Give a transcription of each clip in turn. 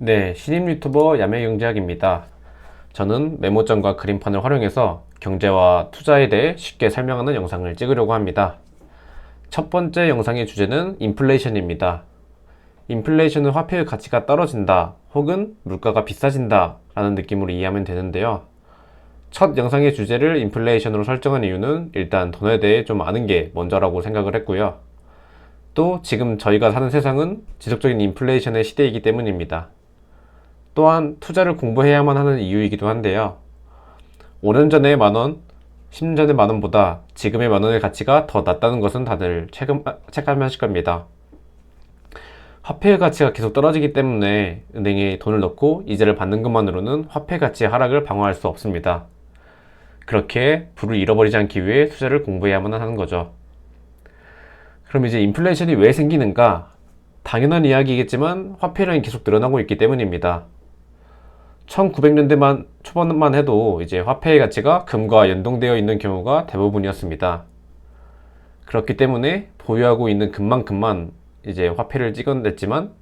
네, 신임 유튜버 야매경제학입니다. 저는 메모장과 그림판을 활용해서 경제와 투자에 대해 쉽게 설명하는 영상을 찍으려고 합니다. 첫 번째 영상의 주제는 인플레이션입니다. 인플레이션은 화폐의 가치가 떨어진다 혹은 물가가 비싸진다 라는 느낌으로 이해하면 되는데요. 첫 영상의 주제를 인플레이션으로 설정한 이유는 일단 돈에 대해 좀 아는 게 먼저라고 생각을 했고요. 또 지금 저희가 사는 세상은 지속적인 인플레이션의 시대이기 때문입니다. 또한 투자를 공부해야만 하는 이유이기도 한데요. 5년 전의 만원, 10년 전의 만원보다 지금의 만원의 가치가 더 낮다는 것은 다들 체감, 체감하실 겁니다. 화폐의 가치가 계속 떨어지기 때문에 은행에 돈을 넣고 이자를 받는 것만으로는 화폐 가치의 하락을 방어할 수 없습니다. 그렇게 부를 잃어버리지 않기 위해 투자를 공부해야만 하는 거죠. 그럼 이제 인플레이션이 왜 생기는가? 당연한 이야기겠지만 화폐량이 계속 늘어나고 있기 때문입니다. 1900년대만 초반만 해도 이제 화폐의 가치가 금과 연동되어 있는 경우가 대부분이었습니다. 그렇기 때문에 보유하고 있는 금만큼만 이제 화폐를 찍어냈지만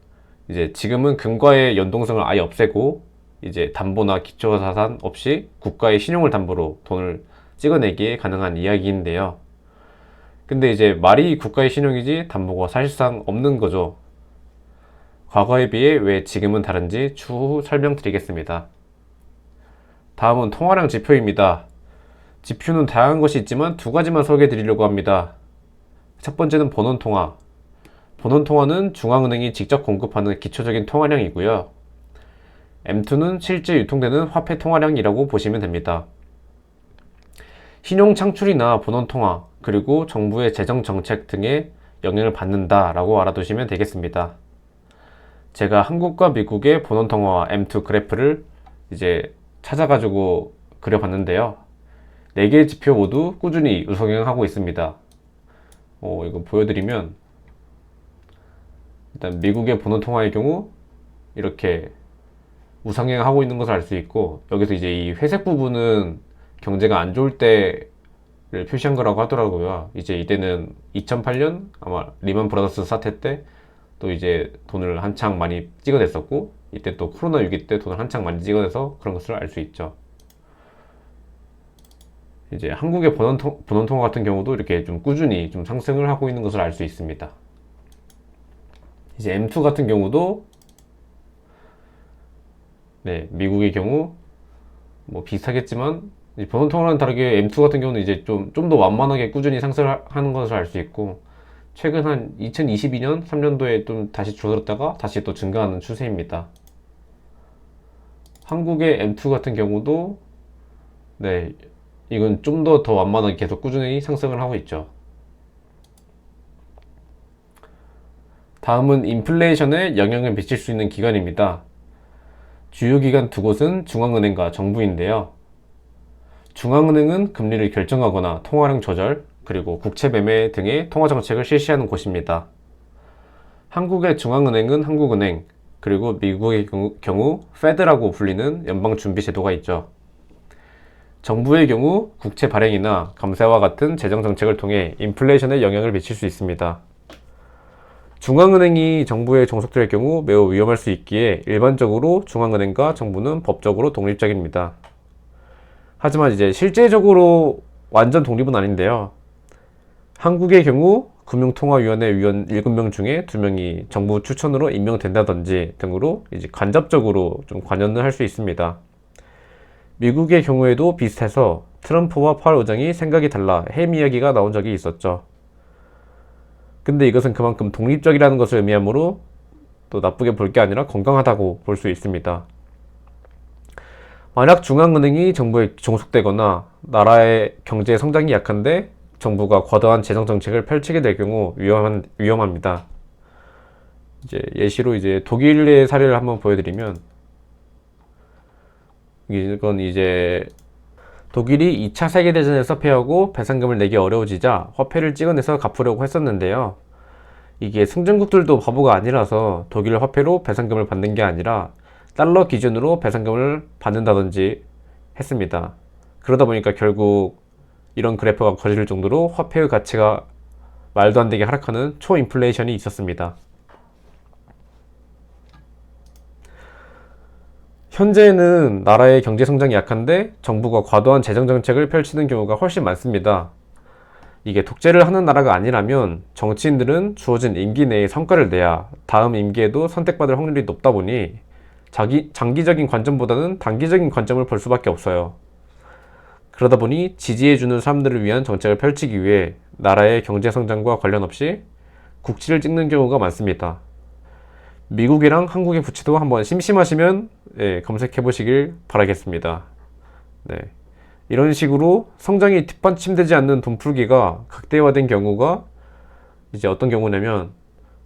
이제 지금은 금과의 연동성을 아예 없애고 이제 담보나 기초자산 없이 국가의 신용을 담보로 돈을 찍어내기에 가능한 이야기인데요. 근데 이제 말이 국가의 신용이지 담보가 사실상 없는 거죠. 과거에 비해 왜 지금은 다른지 추후 설명드리겠습니다. 다음은 통화량 지표입니다. 지표는 다양한 것이 있지만 두 가지만 소개해 드리려고 합니다. 첫 번째는 본원 통화. 본원 통화는 중앙은행이 직접 공급하는 기초적인 통화량이고요. M2는 실제 유통되는 화폐 통화량이라고 보시면 됩니다. 신용 창출이나 본원 통화, 그리고 정부의 재정 정책 등에 영향을 받는다라고 알아두시면 되겠습니다. 제가 한국과 미국의 본원 통화와 M2 그래프를 이제 찾아가지고 그려봤는데요. 4개의 지표 모두 꾸준히 우상향하고 있습니다. 어, 이거 보여드리면 일단 미국의 본원 통화의 경우 이렇게 우상향하고 있는 것을 알 수 있고 여기서 이제 이 회색 부분은 경제가 안 좋을 때를 표시한 거라고 하더라고요. 이제 이때는 2008년 아마 리만 브라더스 사태 때 또 이제 돈을 한창 많이 찍어냈었고 이때 또 코로나 위기 때 돈을 한창 많이 찍어내서 그런 것을 알 수 있죠. 이제 한국의 통, 본원 통화 같은 경우도 이렇게 좀 꾸준히 좀 상승을 하고 있는 것을 알 수 있습니다. 이제 M2 같은 경우도 네, 미국의 경우 뭐 비슷하겠지만 본원 통화랑 다르게 M2 같은 경우는 이제 좀 좀 더 완만하게 꾸준히 상승을 하는 것을 알 수 있고 최근 한 2022년 3년도에 좀 다시 줄어들었다가 다시 또 증가하는 추세입니다. 한국의 M2 같은 경우도 네 이건 좀더더 완만하게 계속 꾸준히 상승을 하고 있죠. 다음은 인플레이션에 영향을 미칠 수 있는 기관입니다. 주요 기관 두 곳은 중앙은행과 정부인데요. 중앙은행은 금리를 결정하거나 통화량 조절, 그리고 국채 매매 등의 통화 정책을 실시하는 곳입니다. 한국의 중앙은행은 한국은행, 그리고 미국의 경우, 페드라고 불리는 연방준비제도가 있죠. 정부의 경우 국채 발행이나 감세와 같은 재정 정책을 통해 인플레이션에 영향을 미칠 수 있습니다. 중앙은행이 정부에 종속될 경우 매우 위험할 수 있기에 일반적으로 중앙은행과 정부는 법적으로 독립적입니다. 하지만 이제 실제적으로 완전 독립은 아닌데요. 한국의 경우 금융통화위원회 위원 7명 중에 2명이 정부 추천으로 임명된다든지 등으로 이제 간접적으로 좀 관여를 할수 있습니다. 미국의 경우에도 비슷해서 트럼프와 파월 의장이 생각이 달라 해임 이야기가 나온 적이 있었죠. 근데 이것은 그만큼 독립적이라는 것을 의미하므로 또 나쁘게 볼 게 아니라 건강하다고 볼 수 있습니다. 만약 중앙은행이 정부에 종속되거나 나라의 경제 성장이 약한데 정부가 과도한 재정 정책을 펼치게 될 경우 위험한, 위험합니다. 이제 예시로 이제 독일의 사례를 한번 보여드리면 이건 이제 독일이 2차 세계대전에서 패하고 배상금을 내기 어려워지자 화폐를 찍어내서 갚으려고 했었는데요. 이게 승전국들도 바보가 아니라서 독일 화폐로 배상금을 받는 게 아니라 달러 기준으로 배상금을 받는다든지 했습니다. 그러다 보니까 결국 이런 그래프가 거질 정도로 화폐의 가치가 말도 안 되게 하락하는 초인플레이션이 있었습니다. 현재는 나라의 경제 성장이 약한데 정부가 과도한 재정 정책을 펼치는 경우가 훨씬 많습니다. 이게 독재를 하는 나라가 아니라면 정치인들은 주어진 임기 내에 성과를 내야 다음 임기에도 선택받을 확률이 높다 보니 자기, 장기적인 관점보다는 단기적인 관점을 볼 수밖에 없어요. 그러다 보니 지지해주는 사람들을 위한 정책을 펼치기 위해 나라의 경제 성장과 관련 없이 국치를 찍는 경우가 많습니다. 미국이랑 한국의 부채도 한번 심심하시면 예, 검색해 보시길 바라겠습니다. 네. 이런 식으로 성장이 뒷받침되지 않는 돈풀기가 극대화된 경우가 이제 어떤 경우냐면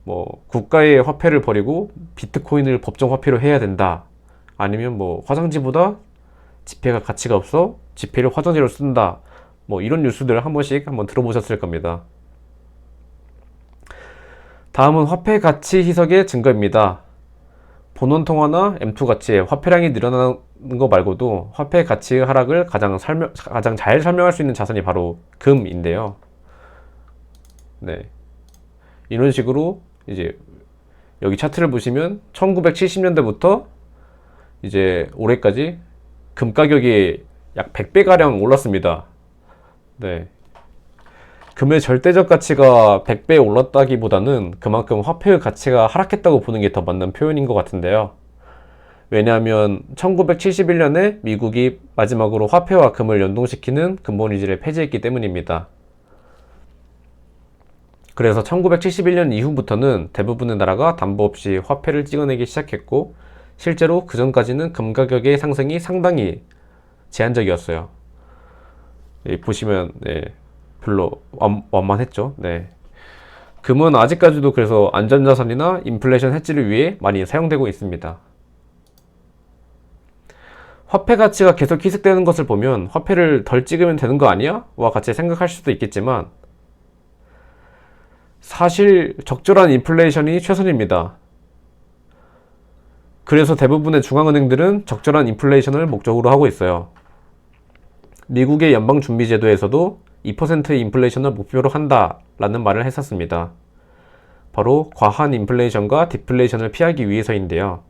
뭐 국가의 화폐를 버리고 비트코인을 법정 화폐로 해야 된다. 아니면 뭐 화장지보다 지폐가 가치가 없어 지폐를 화장지로 쓴다. 뭐 이런 뉴스들을 한 번씩 한번 들어보셨을 겁니다. 다음은 화폐 가치 희석의 증거입니다. 본원 통화나 M2 가치의 화폐량이 늘어나는 거 말고도 화폐 가치의 하락을 가장 설명, 가장 잘 설명할 수 있는 자산이 바로 금인데요. 네. 이런 식으로 이제 여기 차트를 보시면 1970년대부터 이제 올해까지 금 가격이 약 100배 가량 올랐습니다. 네. 금의 절대적 가치가 100배 올랐다기보다는 그만큼 화폐의 가치가 하락했다고 보는 게 더 맞는 표현인 것 같은데요. 왜냐하면 1971년에 미국이 마지막으로 화폐와 금을 연동시키는 근본위지를 폐지했기 때문입니다. 그래서 1971년 이후부터는 대부분의 나라가 담보 없이 화폐를 찍어내기 시작했고 실제로 그 전까지는 금 가격의 상승이 상당히 제한적이었어요. 예, 보시면 네, 별로 완, 완만했죠. 네. 금은 아직까지도 그래서 안전자산이나 인플레이션 해지를 위해 많이 사용되고 있습니다. 화폐 가치가 계속 희석되는 것을 보면 화폐를 덜 찍으면 되는 거 아니야? 와 같이 생각할 수도 있겠지만 사실 적절한 인플레이션이 최선입니다. 그래서 대부분의 중앙은행들은 적절한 인플레이션을 목적으로 하고 있어요. 미국의 연방준비제도에서도 2%의 인플레이션을 목표로 한다라는 말을 했었습니다. 바로 과한 인플레이션과 디플레이션을 피하기 위해서인데요.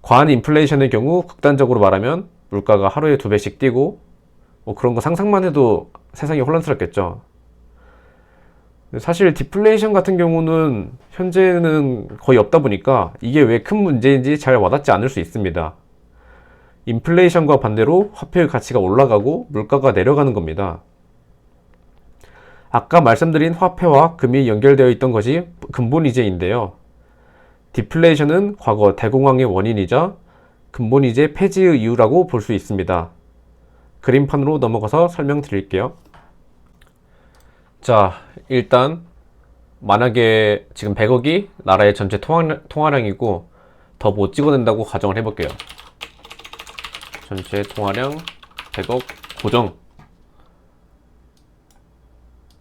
과한 인플레이션의 경우 극단적으로 말하면 물가가 하루에 두 배씩 뛰고 뭐 그런 거 상상만 해도 세상이 혼란스럽겠죠. 사실 디플레이션 같은 경우는 현재는 거의 없다 보니까 이게 왜 큰 문제인지 잘 와닿지 않을 수 있습니다. 인플레이션과 반대로 화폐의 가치가 올라가고 물가가 내려가는 겁니다. 아까 말씀드린 화폐와 금이 연결되어 있던 것이 근본 이제인데요. 디플레이션은 과거 대공황의 원인이자 근본 이제 폐지의 이유라고 볼 수 있습니다. 그림판으로 넘어가서 설명드릴게요. 자, 일단 만약에 지금 100억이 나라의 전체 통화량, 통화량이고 더 못 찍어낸다고 가정을 해볼게요. 전체 통화량 100억 고정.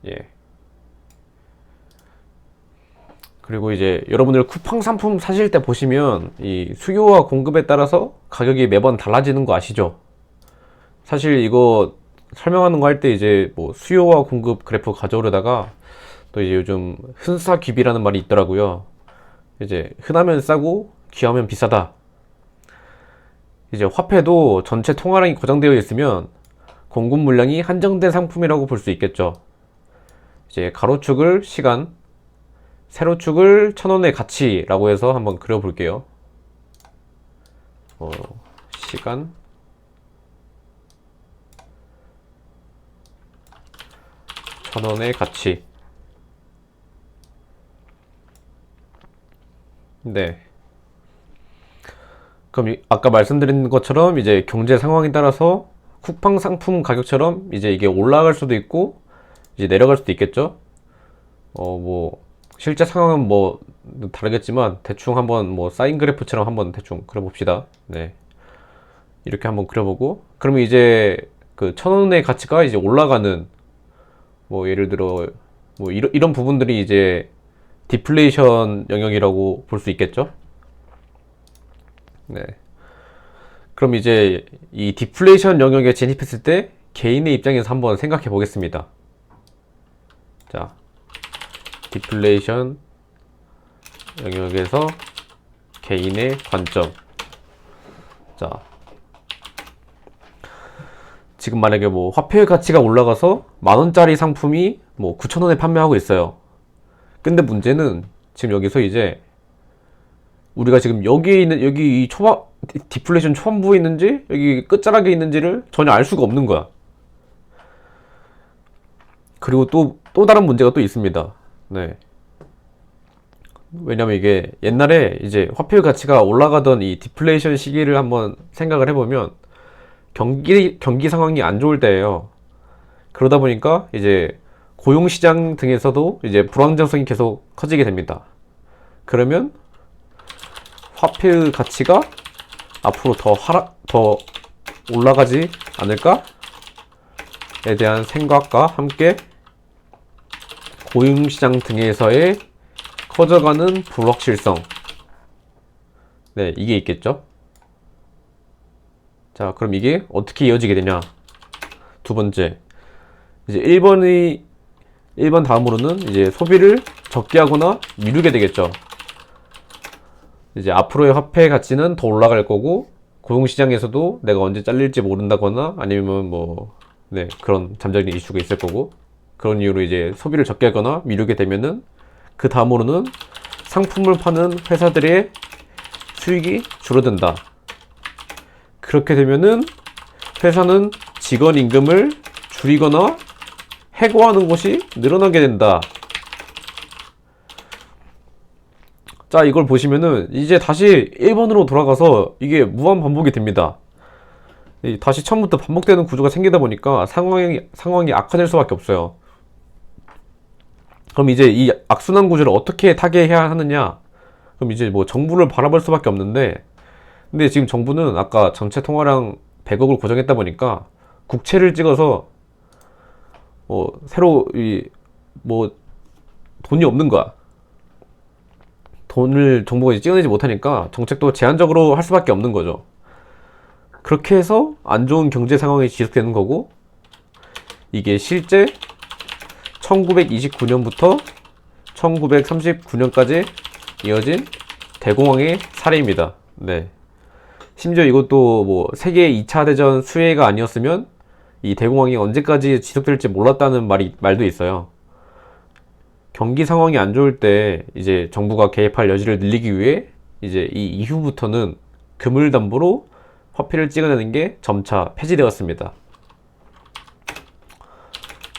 예. 그리고 이제 여러분들 쿠팡 상품 사실 때 보시면 이 수요와 공급에 따라서 가격이 매번 달라지는 거 아시죠? 사실 이거 설명하는 거 할 때 이제 뭐 수요와 공급 그래프 가져오려다가 또 이제 요즘 흔사귀비라는 말이 있더라고요. 이제 흔하면 싸고 귀하면 비싸다. 이제 화폐도 전체 통화량이 고정되어 있으면 공급 물량이 한정된 상품이라고 볼 수 있겠죠. 이제 가로축을 시간, 세로축을 천원의 가치라고 해서 한번 그려볼게요. 어, 시간, 천원의 가치. 네. 그럼 이- 아까 말씀드린 것처럼 이제 경제 상황에 따라서 쿠팡 상품 가격처럼 이제 이게 올라갈 수도 있고 이제 내려갈 수도 있겠죠. 어, 뭐 실제 상황은 뭐 다르겠지만 대충 한번 뭐 사인 그래프처럼 한번 대충 그려봅시다. 네. 이렇게 한번 그려보고 그러면 이제 그 천 원의 가치가 이제 올라가는 뭐 예를 들어 뭐 이런 이런 부분들이 이제 디플레이션 영역이라고 볼 수 있겠죠. 네. 그럼 이제 이 디플레이션 영역에 진입했을 때 개인의 입장에서 한번 생각해 보겠습니다. 자, 디플레이션 영역에서 개인의 관점. 자. 지금 만약에 뭐 화폐 가치가 올라가서 만 원짜리 상품이 뭐 9천 원에 판매하고 있어요. 근데 문제는 지금 여기서 이제 우리가 지금 여기에 있는 여기 이 초반 디플레이션 초반부에 있는지 여기 끝자락에 있는지를 전혀 알 수가 없는 거야. 그리고 또또 다른 문제가 또 있습니다. 네. 왜냐면 이게 옛날에 이제 화폐 가치가 올라가던 이 디플레이션 시기를 한번 생각을 해보면 경기 경기 상황이 안 좋을 때예요. 그러다 보니까 이제 고용 시장 등에서도 이제 불안정성이 계속 커지게 됩니다. 그러면 화폐의 가치가 앞으로 더 하락 더 올라가지 않을까에 대한 생각과 함께 고용 시장 등에서의 커져가는 불확실성. 네, 이게 있겠죠? 자, 그럼 이게 어떻게 이어지게 되냐? 두 번째. 이제 1번의 1번 다음으로는 이제 소비를 적게 하거나 미루게 되겠죠. 이제 앞으로의 화폐 가치는 더 올라갈 거고 고용시장에서도 내가 언제 잘릴지 모른다거나 아니면 뭐 네, 그런 잠재적인 이슈가 있을 거고 그런 이유로 이제 소비를 적게 하거나 미루게 되면은 그 다음으로는 상품을 파는 회사들의 수익이 줄어든다. 그렇게 되면은 회사는 직원 임금을 줄이거나 해고하는 곳이 늘어나게 된다. 자, 이걸 보시면은 이제 다시 1번으로 돌아가서 이게 무한 반복이 됩니다. 이 다시 처음부터 반복되는 구조가 생기다 보니까 상황이, 상황이 악화될 수밖에 없어요. 그럼 이제 이 악순환 구조를 어떻게 타개해야 하느냐? 그럼 이제 뭐 정부를 바라볼 수밖에 없는데, 근데 지금 정부는 아까 전체 통화량 100억을 고정했다 보니까 국채를 찍어서 뭐 새로 이 뭐 돈이 없는 거야. 돈을 정부가 이제 찍어내지 못하니까 정책도 제한적으로 할 수밖에 없는 거죠. 그렇게 해서 안 좋은 경제 상황이 지속되는 거고 이게 실제 1929년부터 1939년까지 이어진 대공황의 사례입니다. 네. 심지어 이것도 뭐 세계 2차 대전 수혜가 아니었으면 이 대공황이 언제까지 지속될지 몰랐다는 말이 말도 있어요. 경기 상황이 안 좋을 때 이제 정부가 개입할 여지를 늘리기 위해 이제 이 이후부터는 금을 담보로 화폐를 찍어내는 게 점차 폐지되었습니다.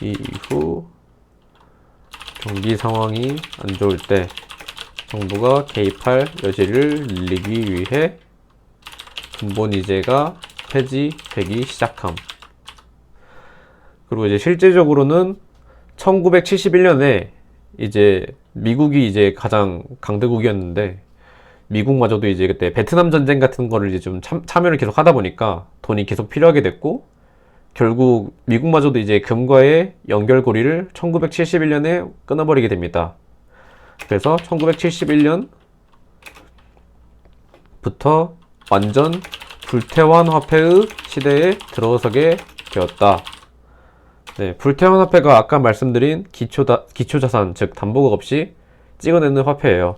이후 경기 상황이 안 좋을 때 정부가 개입할 여지를 늘리기 위해 근본 이제가 폐지되기 시작함. 그리고 이제 실제적으로는 1971년에 이제 미국이 이제 가장 강대국이었는데 미국마저도 이제 그때 베트남 전쟁 같은 거를 이제 좀 참, 참여를 계속 하다 보니까 돈이 계속 필요하게 됐고 결국 미국마저도 이제 금과의 연결고리를 1971년에 끊어버리게 됩니다. 그래서 1971년부터 완전 불태환 화폐의 시대에 들어서게 되었다. 네, 불태환 화폐가 아까 말씀드린 기초다, 기초자산, 즉 담보가 없이 찍어내는 화폐예요.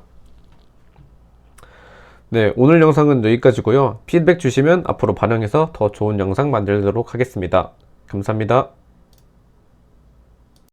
네, 오늘 영상은 여기까지고요. 피드백 주시면 앞으로 반영해서 더 좋은 영상 만들도록 하겠습니다. 감사합니다.